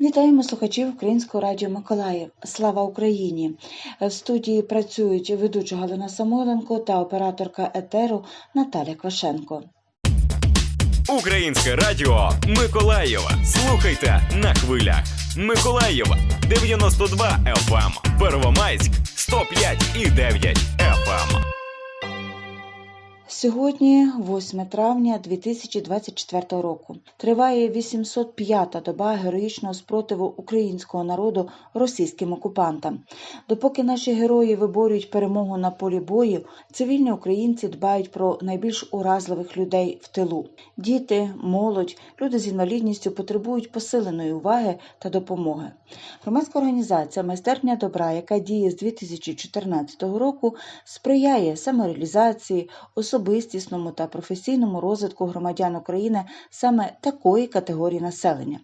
Вітаємо слухачів Українського радіо Миколаїв. Слава Україні! В студії працюють ведуча Галина Самойленко та операторка етеру Наталя Квашенко. Українське радіо Миколаєва. Слухайте на хвилях. Миколаєва 92 FM, Первомайськ 105 і 9 FM. Сьогодні 8 травня 2024 року. Триває 805-та доба героїчного спротиву українського народу російським окупантам. Допоки наші герої виборюють перемогу на полі бою, цивільні українці дбають про найбільш уразливих людей в тилу. Діти, молодь, люди з інвалідністю потребують посиленої уваги та допомоги. Громадська організація Майстерня добра, яка діє з 2014 року, сприяє самореалізації, особистісному та професійному розвитку громадян України саме такої категорії населення.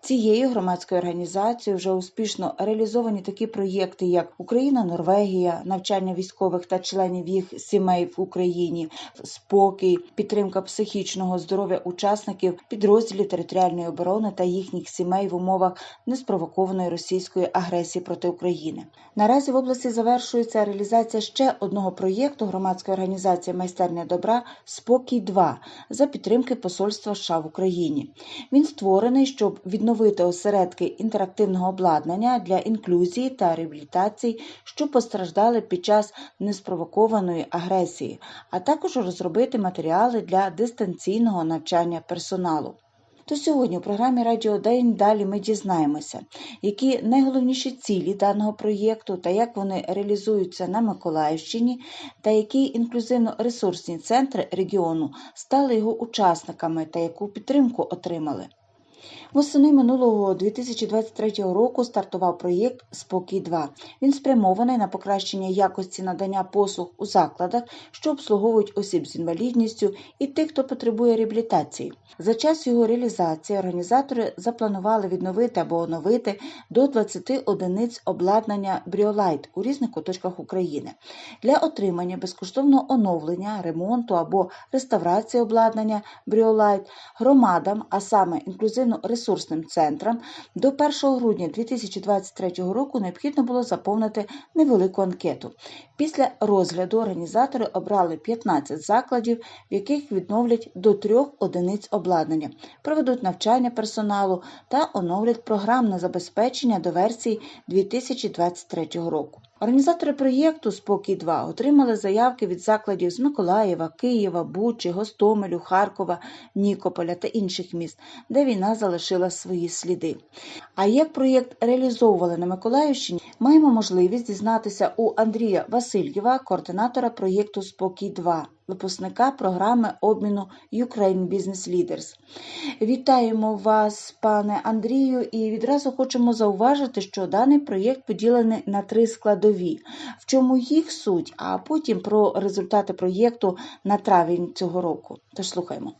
Цією громадською організацією вже успішно реалізовані такі проєкти, як Україна-Норвегія, навчання військових та членів їх сімей в Україні, спокій, підтримка психічного здоров'я учасників підрозділів територіальної оборони та їхніх сімей в умовах неспровокованої російської агресії проти України. Наразі в області завершується реалізація ще одного проєкту громадської організації майстерня добра Спокій 2 за підтримки Посольства США в Україні. Він створений, щоб відновити осередки інтерактивного обладнання для інклюзії та реабілітації, що постраждали під час неспровокованої агресії, а також розробити матеріали для дистанційного навчання персоналу. То сьогодні у програмі Радіо День далі ми дізнаємося, які найголовніші цілі даного проєкту та як вони реалізуються на Миколаївщині, та які інклюзивно-ресурсні центри регіону стали його учасниками та яку підтримку отримали. Восени минулого 2023 року стартував проєкт Спокій 2 Він спрямований на покращення якості надання послуг у закладах, що обслуговують осіб з інвалідністю і тих, хто потребує реабілітації. За час його реалізації організатори запланували відновити або оновити до 20 одиниць обладнання Бріолайт у різних куточках України для отримання безкоштовного оновлення, ремонту або реставрації обладнання Бріолайт громадам, а саме інклюзивно ресурсним центрам до 1 грудня 2023 року необхідно було заповнити невелику анкету. Після розгляду організатори обрали 15 закладів, в яких відновлять до трьох одиниць обладнання, проведуть навчання персоналу та оновлять програмне забезпечення до версії 2023 року. Організатори проєкту Спокій 2 отримали заявки від закладів з Миколаєва, Києва, Бучі, Гостомелю, Харкова, Нікополя та інших міст, де війна залишила свої сліди. А як проєкт реалізовували на Миколаївщині, маємо можливість дізнатися у Андрія Васильєва, координатора проєкту Спокій 2 випускника програми обміну Ukraine Business Leaders. Вітаємо вас, пане Андрію, і відразу хочемо зауважити, що даний проєкт поділений на три складові, в чому їх суть, а потім про результати проєкту на травень цього року. Тож слухаємо.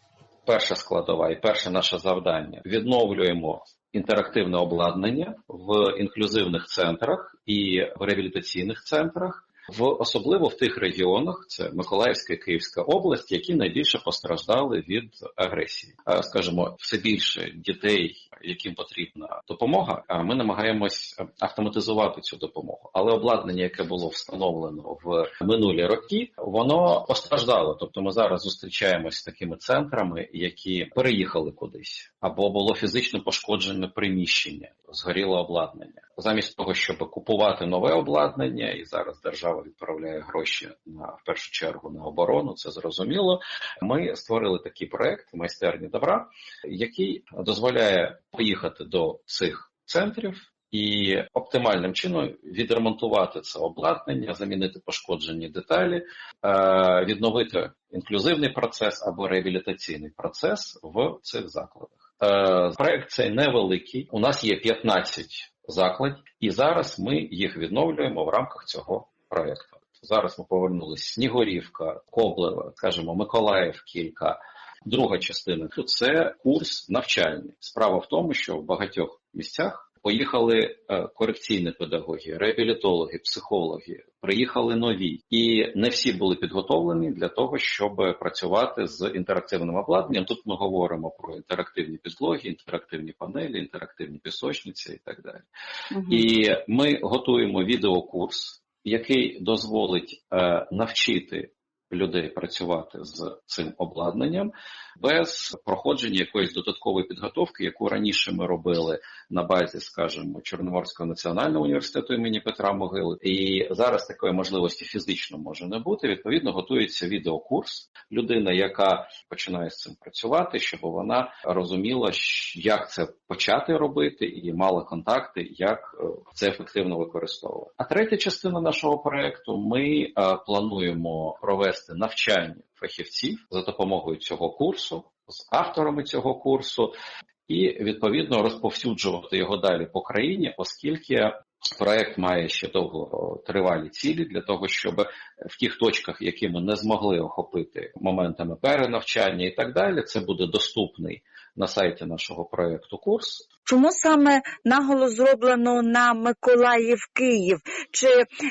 Перша складова і перше наше завдання відновлюємо інтерактивне обладнання в інклюзивних центрах і в реабілітаційних центрах. В особливо в тих регіонах, це Миколаївська і Київська область, які найбільше постраждали від агресії. Скажімо, все більше дітей, яким потрібна допомога. ми намагаємось автоматизувати цю допомогу. Але обладнання, яке було встановлено в минулі роки, воно постраждало. Тобто, ми зараз зустрічаємось з такими центрами, які переїхали кудись, або було фізично пошкоджене приміщення, згоріло обладнання. Замість того, щоб купувати нове обладнання, і зараз держава відправляє гроші на в першу чергу на оборону, це зрозуміло. Ми створили такий проект майстерні добра, який дозволяє поїхати до цих центрів. І оптимальним чином відремонтувати це обладнання, замінити пошкоджені деталі, відновити інклюзивний процес або реабілітаційний процес в цих закладах. Проект цей невеликий. У нас є 15 закладів, і зараз ми їх відновлюємо в рамках цього проекту. Зараз ми повернулися Снігурівка, Коблева, скажімо, Миколаїв кілька. Друга частина це курс навчальний. Справа в тому, що в багатьох місцях поїхали е, корекційні педагоги, реабілітологи, психологи, приїхали нові, і не всі були підготовлені для того, щоб працювати з інтерактивним обладнанням. Тут ми говоримо про інтерактивні підлоги, інтерактивні панелі, інтерактивні пісочниці і так далі. Мгм. І ми готуємо відеокурс, який дозволить е, навчити людей працювати з цим обладнанням без проходження якоїсь додаткової підготовки, яку раніше ми робили на базі, скажімо, Чорноморського національного університету імені Петра Могили. І зараз такої можливості фізично може не бути. Відповідно, готується відеокурс. Людина, яка починає з цим працювати, щоб вона розуміла, як це почати робити, і мала контакти, як е, це ефективно використовувати. А третя частина нашого проекту ми е, плануємо провести навчання фахівців за допомогою цього курсу з авторами цього курсу, і відповідно розповсюджувати його далі по країні, оскільки проект має ще довготривалі цілі для того, щоб в тих точках, які ми не змогли охопити моментами перенавчання і так далі, це буде доступний на сайті нашого проекту курс. Чому саме наголос зроблено на Миколаїв Київ? Чи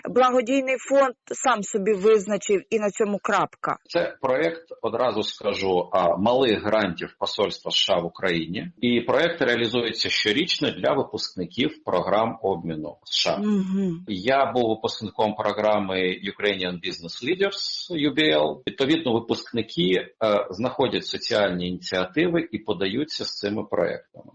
благодійний фонд сам собі визначив і на цьому крапка? Це проект, одразу скажу, малих грантів Посольства США в Україні, і проект реалізується щорічно для випускників програм обміну США. Угу. Я був випускником програми Ukrainian Business Leaders UBL. Відповідно, випускники е, знаходять соціальні ініціативи і подаються з цими проектами.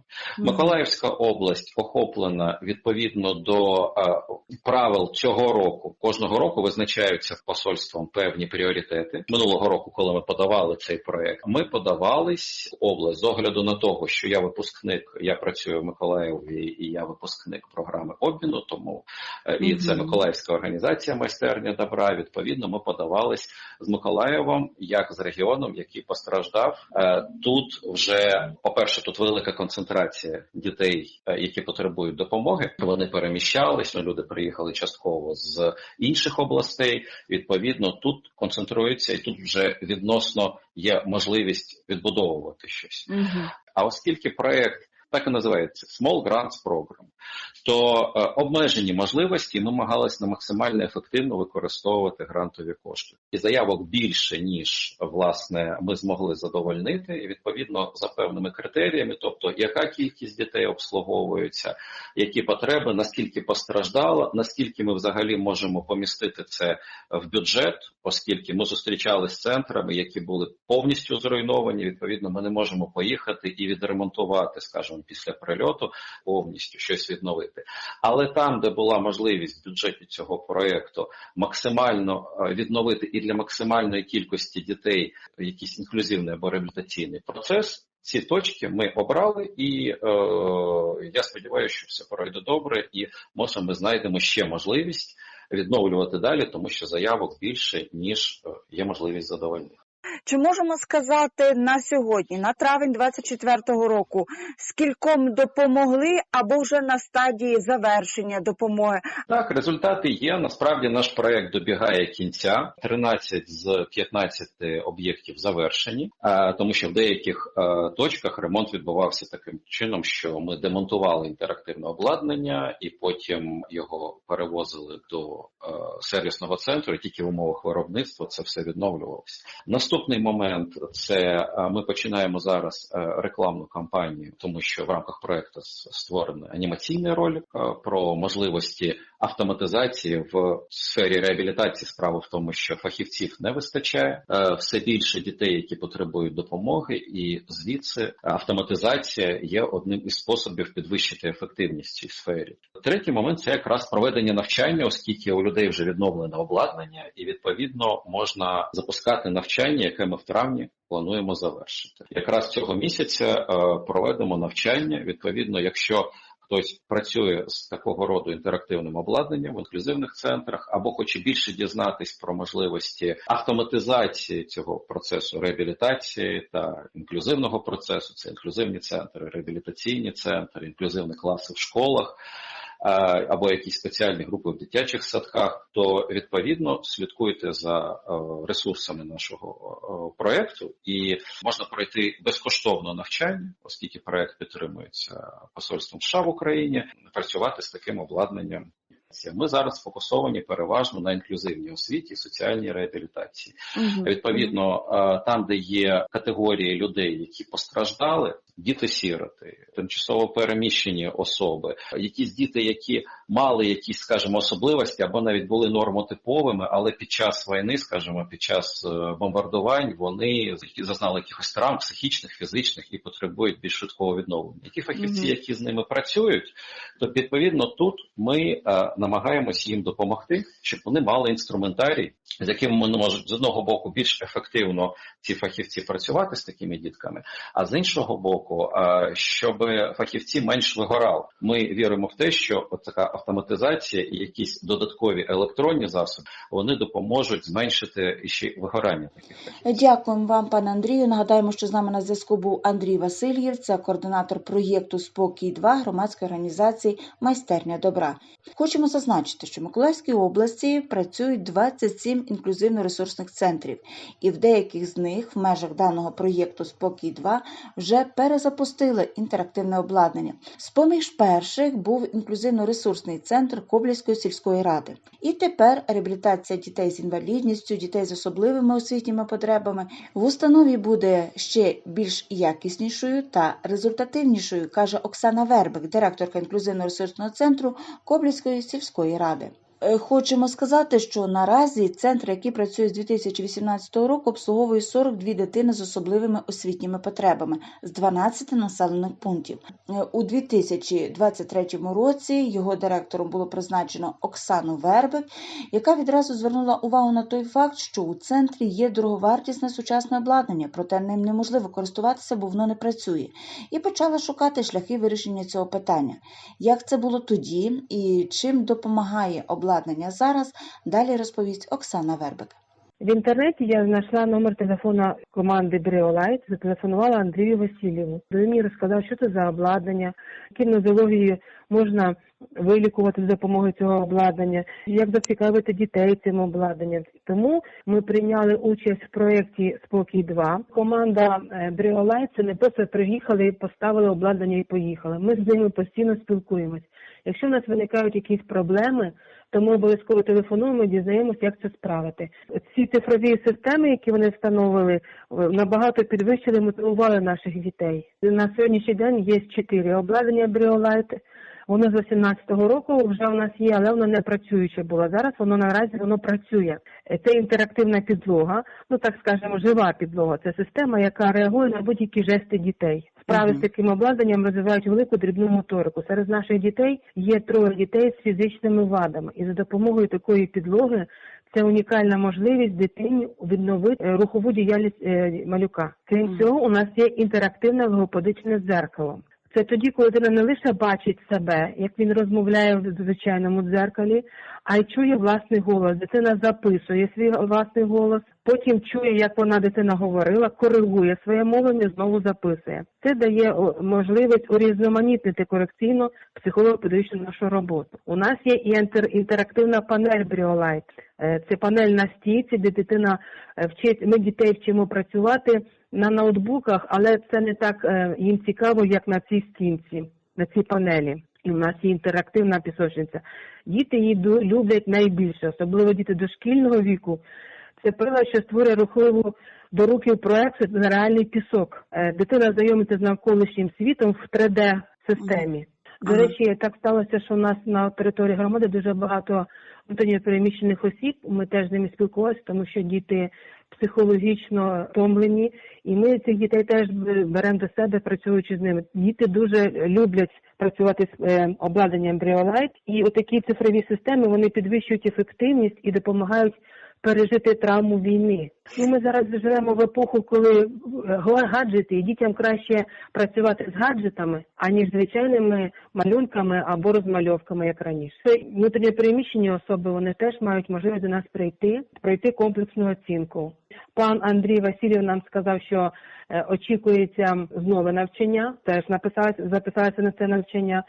Миколаївська область охоплена відповідно до е, правил цього року. Кожного року визначаються посольством певні пріоритети. Минулого року, коли ми подавали цей проект, ми подавались в область з огляду на того, що я випускник, я працюю в Миколаєві і я випускник програми обміну. Тому е, і це Миколаївська організація майстерня добра. Відповідно, ми подавались з Миколаєвом як з регіоном, який постраждав. Е, Тут вже, по-перше, тут велика концентрація дітей, е, які потребують допомоги. Вони переміщались, ну, люди приїхали частково з інших областей. Відповідно, тут концентруються, і тут вже відносно є можливість відбудовувати щось. Угу. А оскільки проект так і називається Small Grants Program, то е, обмежені можливості намагалися на максимально ефективно використовувати грантові кошти. І заявок більше ніж власне ми змогли задовольнити, і відповідно за певними критеріями, тобто яка кількість дітей обслуговується, які потреби, наскільки постраждало, наскільки ми взагалі можемо помістити це в бюджет, оскільки ми зустрічалися з центрами, які були повністю зруйновані. Відповідно, ми не можемо поїхати і відремонтувати, скажімо, після прильоту повністю щось відновити. Але там, де була можливість в бюджеті цього проекту максимально е, відновити і для максимальної кількості дітей якийсь інклюзивний або реабілітаційний процес. Ці точки ми обрали, і е, я сподіваюся, що все пройде добре, і може ми знайдемо ще можливість відновлювати далі, тому що заявок більше ніж е, є можливість задовольнити. Чи можемо сказати на сьогодні, на травень 24-го року, скільком допомогли або вже на стадії завершення допомоги? Так, результати є. Насправді наш проект добігає кінця. 13 з 15 об'єктів завершені, е, тому що в деяких е, точках ремонт відбувався таким чином, що ми демонтували інтерактивне обладнання і потім його перевозили до е, сервісного центру. Тільки в умовах виробництва це все відновлювалося. Наступний момент це е, ми починаємо зараз е, рекламну кампанію, тому що в рамках проекту створено анімаційний ролик е, про можливості автоматизації в сфері реабілітації. Справа в тому, що фахівців не вистачає, Е, все більше дітей, які потребують допомоги, і звідси автоматизація є одним із способів підвищити ефективність цій сфері. Третій момент це якраз проведення навчання, оскільки у людей вже відновлене обладнання, і відповідно можна запускати навчання, яке ми в травні плануємо завершити. Якраз цього місяця е, проведемо навчання. Відповідно, якщо хтось працює з такого роду інтерактивним обладнанням в інклюзивних центрах, або хоче більше дізнатись про можливості автоматизації цього процесу реабілітації та інклюзивного процесу, це інклюзивні центри, реабілітаційні центри, інклюзивні класи в школах. Або якісь спеціальні групи в дитячих садках, то відповідно слідкуйте за е, ресурсами нашого е, проекту, і можна пройти безкоштовно навчання, оскільки проект підтримується посольством США в Україні, працювати з таким обладнанням. Ми зараз сфокусовані переважно на інклюзивній освіті, соціальній реабілітації. Мгм. Відповідно, е, там, де є категорії людей, які постраждали, діти-сіроти, тимчасово переміщені особи, якісь діти, які мали якісь, скажімо, особливості або навіть були нормотиповими, але під час війни, скажімо, під час е, бомбардувань, вони зазнали якихось травм психічних, фізичних і потребують більш швидкого відновлення. Які фахівці, Мгм. які з ними працюють, то відповідно тут ми е, намагаємось їм допомогти, щоб вони мали інструментарій, з яким вони можуть з одного боку більш ефективно ці фахівці працювати з такими дітками, а з іншого боку, е, щоб фахівці менш вигорали. Ми віримо в те, що така автоматизація і якісь додаткові електронні засоби вони допоможуть зменшити ще вигорання. Дякуємо вам, пане Андрію. Нагадаємо, що з нами на зв'язку був Андрій Васильєв, це координатор проєкту Спокій 2 громадської організації Майстерня добра. Хочемо зазначити, що в Миколаївській області працюють 27 інклюзивно-ресурсних центрів, і в деяких з них в межах даного проєкту Спокій 2 вже перезапустили інтерактивне обладнання. З поміж перших був інклюзивно-ресурсний центр Коблівської сільської ради. І тепер реабілітація дітей з інвалідністю, дітей з особливими освітніми потребами в установі буде ще більш якіснішою та результативнішою, каже Оксана Вербик, директорка інклюзивно-ресурсного центру Коблівської сільської ради. Е, Хочемо сказати, що наразі центр, який працює з 2018 року, обслуговує 42 дитини з особливими освітніми потребами з 12 населених пунктів. Е, У 2023 році його директором було призначено Оксану Вербик, яка відразу звернула увагу на той факт, що у центрі є дороговартісне сучасне обладнання, проте ним неможливо користуватися, бо воно не працює, і почала шукати шляхи вирішення цього питання. Як це було тоді і чим допомагає обладнання зараз, далі розповість Оксана Вербик. В інтернеті я знайшла номер телефона команди Бреолайт, зателефонувала Андрію Васильєву. Він мені розказав, що це за обладнання, які нозології можна вилікувати за допомогою цього обладнання, як зацікавити дітей цим обладнанням. Тому ми прийняли участь в проєкті Спокій 2 Команда Бреолайт це не просто приїхали, поставили обладнання і поїхали. Ми з ними постійно спілкуємось. Якщо в нас виникають якісь проблеми, то ми обов'язково телефонуємо і дізнаємося, як це справити. Ці цифрові системи, які вони встановили, е, набагато підвищили, мотивували наших дітей. На сьогоднішній день є чотири обладнання Бріолайт. Воно з 18-го року вже у нас є, але воно не працююче було. Зараз воно наразі воно працює. Е, Це інтерактивна підлога, ну так скажемо, жива підлога. Це система, яка реагує на будь-які жести дітей. Справи з таким обладнанням розвивають велику дрібну моторику. Серед наших дітей є троє дітей з фізичними вадами, і за допомогою такої підлоги це унікальна можливість дитині відновити е, рухову діяльність е, малюка. Крім цього, у нас є інтерактивне логопедичне дзеркало. Це тоді, коли дитина не лише бачить себе, як він розмовляє в звичайному дзеркалі, а й чує власний голос. Дитина записує свій власний голос, потім чує, як вона дитина говорила, коригує своє мовлення, знову записує. Це дає можливість урізноманітнити корекційно психолого-педагогічну нашу роботу. У нас є і інтерактивна панель Бріолайт. Е, Це панель на стійці, де дитина е, вчить. Ми дітей вчимо працювати на ноутбуках, але це не так е, їм цікаво, як на цій стінці, на цій панелі. І в нас є інтерактивна пісочниця. Діти її люблять найбільше, особливо діти дошкільного віку. Це прилад, що створює рухливу до рухів проекцію на реальний пісок. Е, Дитина знайомиться з навколишнім світом в 3D системі. До речі, так сталося, що у нас на території громади дуже багато внутрішньо переміщених осіб. Ми теж з ними спілкувалися, тому що діти психологічно втомлені, і ми цих дітей теж беремо до себе, працюючи з ними. Діти дуже люблять працювати з е, обладнанням Бріолайт, і отакі цифрові системи вони підвищують ефективність і допомагають пережити травму війни. Ну, ми зараз живемо в епоху, коли е, гаджети, і дітям краще працювати з гаджетами, аніж звичайними малюнками або розмальовками, як раніше. Внутрішньо переміщені особи, вони теж мають можливість до нас прийти, пройти комплексну оцінку. Пан Андрій Васильєв нам сказав, що е, очікується знову навчання, теж написалися, записалися на це навчання.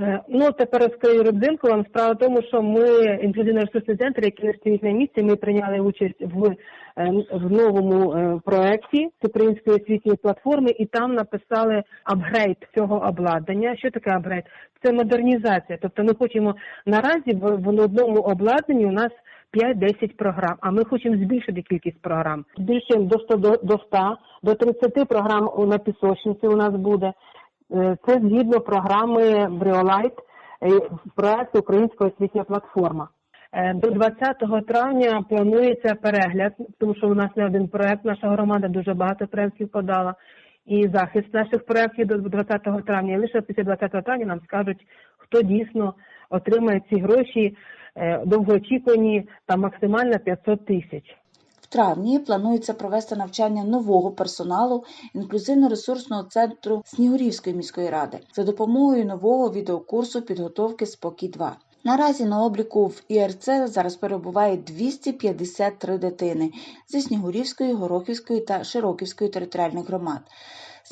Е, Ну, тепер розкрию родзинку вам. Справа в тому, що ми інклюзивно-ресурсний центр, який не стоїть на місці, ми прийняли участь в, е, в новому е, проєкті Української освітньої платформи, і там написали апгрейд цього обладнання. Що таке апгрейд? Це модернізація. Тобто ми хочемо наразі в, в одному обладнанні у нас 5-10 програм, а ми хочемо збільшити кількість програм. Збільшуємо до 100, до, до 100, до 30 програм на пісочниці у нас буде. Е, Це згідно програми Бреолайт проекту Українська освітня платформа. Е, До 20 травня планується перегляд, тому що у нас не один проект, наша громада дуже багато проєктів подала. І захист наших проєктів до 20 травня. І лише після 20 травня нам скажуть, хто дійсно отримає ці гроші е, довгоочікувані та максимально 500 тисяч. Травні планується провести навчання нового персоналу інклюзивно-ресурсного центру Снігурівської міської ради за допомогою нового відеокурсу підготовки Спокій 2 Наразі на обліку в ІРЦ зараз перебуває 253 дитини зі Снігурівської, Горохівської та Широківської територіальних громад.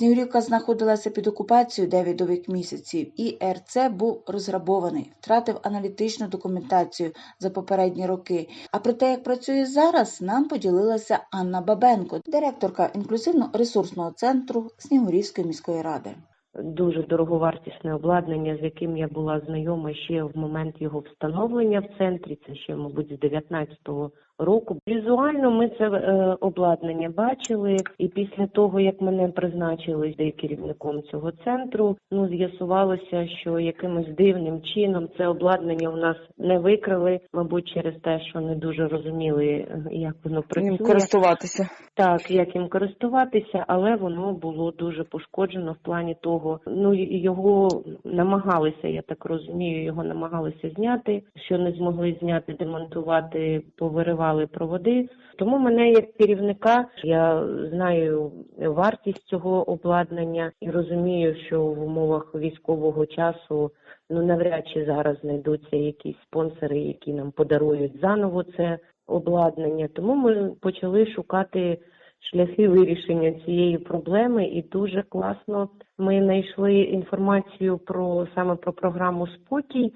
Снігурівка знаходилася під окупацією 9 довгих місяців, і РЦ був розграбований, втратив аналітичну документацію за попередні роки. А про те, як працює зараз, нам поділилася Анна Бабенко, директорка інклюзивно-ресурсного центру Снігурівської міської ради. дуже дороговартісне обладнання, з яким я була знайома ще в момент його встановлення в центрі. Це ще, мабуть, з 19-го року. Візуально ми це е, обладнання бачили, і після того як мене призначили де керівником цього центру, ну з'ясувалося, що якимось дивним чином це обладнання у нас не викрили, мабуть, через те, що не дуже розуміли, е, як воно працює. користуватися. Так, як їм користуватися, але воно було дуже пошкоджено в плані того. Ну його намагалися, я так розумію, його намагалися зняти. Що не змогли зняти, демонтувати, повиривали проводи. Тому мене як керівника я знаю вартість цього обладнання і розумію, що в умовах військового часу ну навряд чи зараз знайдуться якісь спонсори, які нам подарують заново це обладнання. Тому ми почали шукати шляхи вирішення цієї проблеми, і дуже класно ми знайшли інформацію про саме про програму Спокій.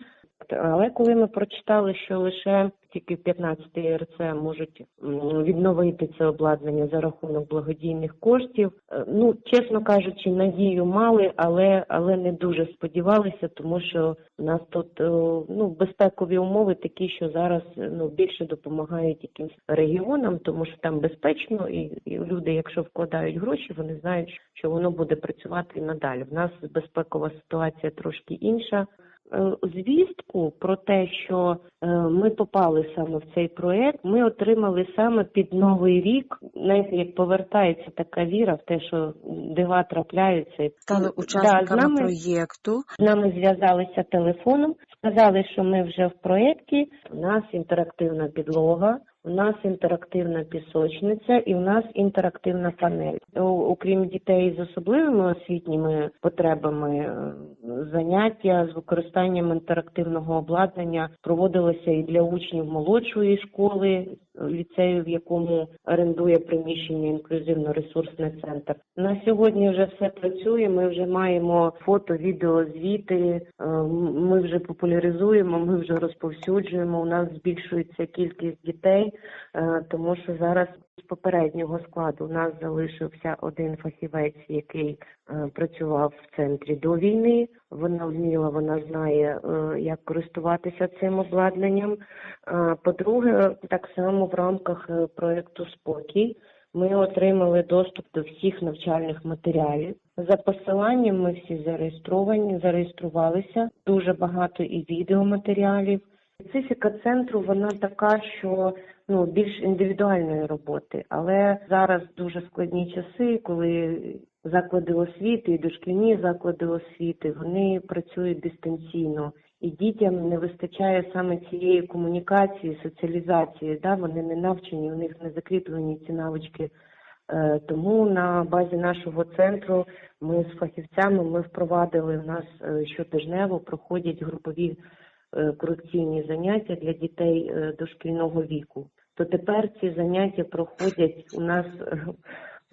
Але коли ми прочитали, що лише тільки в 15 РЦ можуть відновити це обладнання за рахунок благодійних коштів, е, ну чесно кажучи, надію мали, але але не дуже сподівалися, тому що у нас тут е, ну безпекові умови такі, що зараз е, ну більше допомагають якимсь регіонам, тому що там безпечно, і, і люди, якщо вкладають гроші, вони знають, що воно буде працювати і надалі. В нас безпекова ситуація трошки інша. Е, Звістку про те, що е, ми попали саме в цей проект, ми отримали саме під новий рік. Знаєте, як повертається така віра в те, що дива трапляються. Стали Да, учасниками з нами- проєкту. з нами зв'язалися телефоном, сказали, що ми вже в проєкті. У нас інтерактивна підлога, у нас інтерактивна пісочниця і у нас інтерактивна панель. Окрім дітей з особливими освітніми потребами, е, заняття з використанням інтерактивного обладнання проводилося і для учнів молодшої школи, ліцею, в якому орендує приміщення інклюзивно-ресурсний центр. На сьогодні вже все працює. Ми вже маємо фото, відео, звіти. е, Ми вже популяризуємо, ми вже розповсюджуємо. У нас збільшується кількість дітей, тому що зараз з попереднього складу у нас залишився один фахівець, який е, працював в центрі до війни. Вона вміла, вона знає, е, як користуватися цим обладнанням. Е, По-друге, так само в рамках е, проекту Спокій ми отримали доступ до всіх навчальних матеріалів. За посиланням ми всі зареєстровані, зареєструвалися. Дуже багато і відеоматеріалів. Специфіка центру вона така, що ну більш індивідуальної роботи, але зараз дуже складні часи, коли заклади освіти і дошкільні заклади освіти вони працюють дистанційно. І дітям не вистачає саме цієї комунікації, соціалізації. Да, вони не навчені, у них не закріплені ці навички. Е, Тому на базі нашого центру ми з фахівцями ми впровадили в нас е, щотижнево проходять групові корекційні заняття для дітей е, дошкільного віку. То тепер ці заняття проходять у нас е,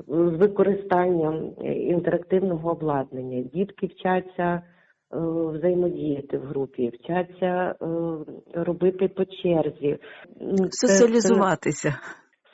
з використанням е, інтерактивного обладнання. Дітки вчаться взаємодіяти в групі, вчаться е, робити по черзі. Соціалізуватися.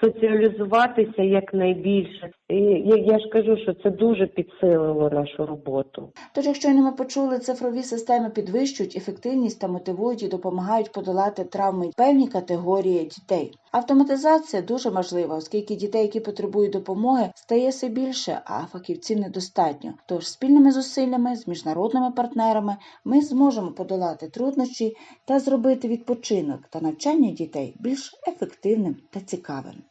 соціалізуватися якнайбільше. І я, я ж кажу, що це дуже підсилило нашу роботу. Тож, якщо ми почули, цифрові системи підвищують ефективність та мотивують і допомагають подолати травми певні категорії дітей. Автоматизація дуже важлива, оскільки дітей, які потребують допомоги, стає все більше, а фахівців недостатньо. Тож спільними зусиллями з міжнародними партнерами ми зможемо подолати труднощі та зробити відпочинок та навчання дітей більш ефективним та цікавим.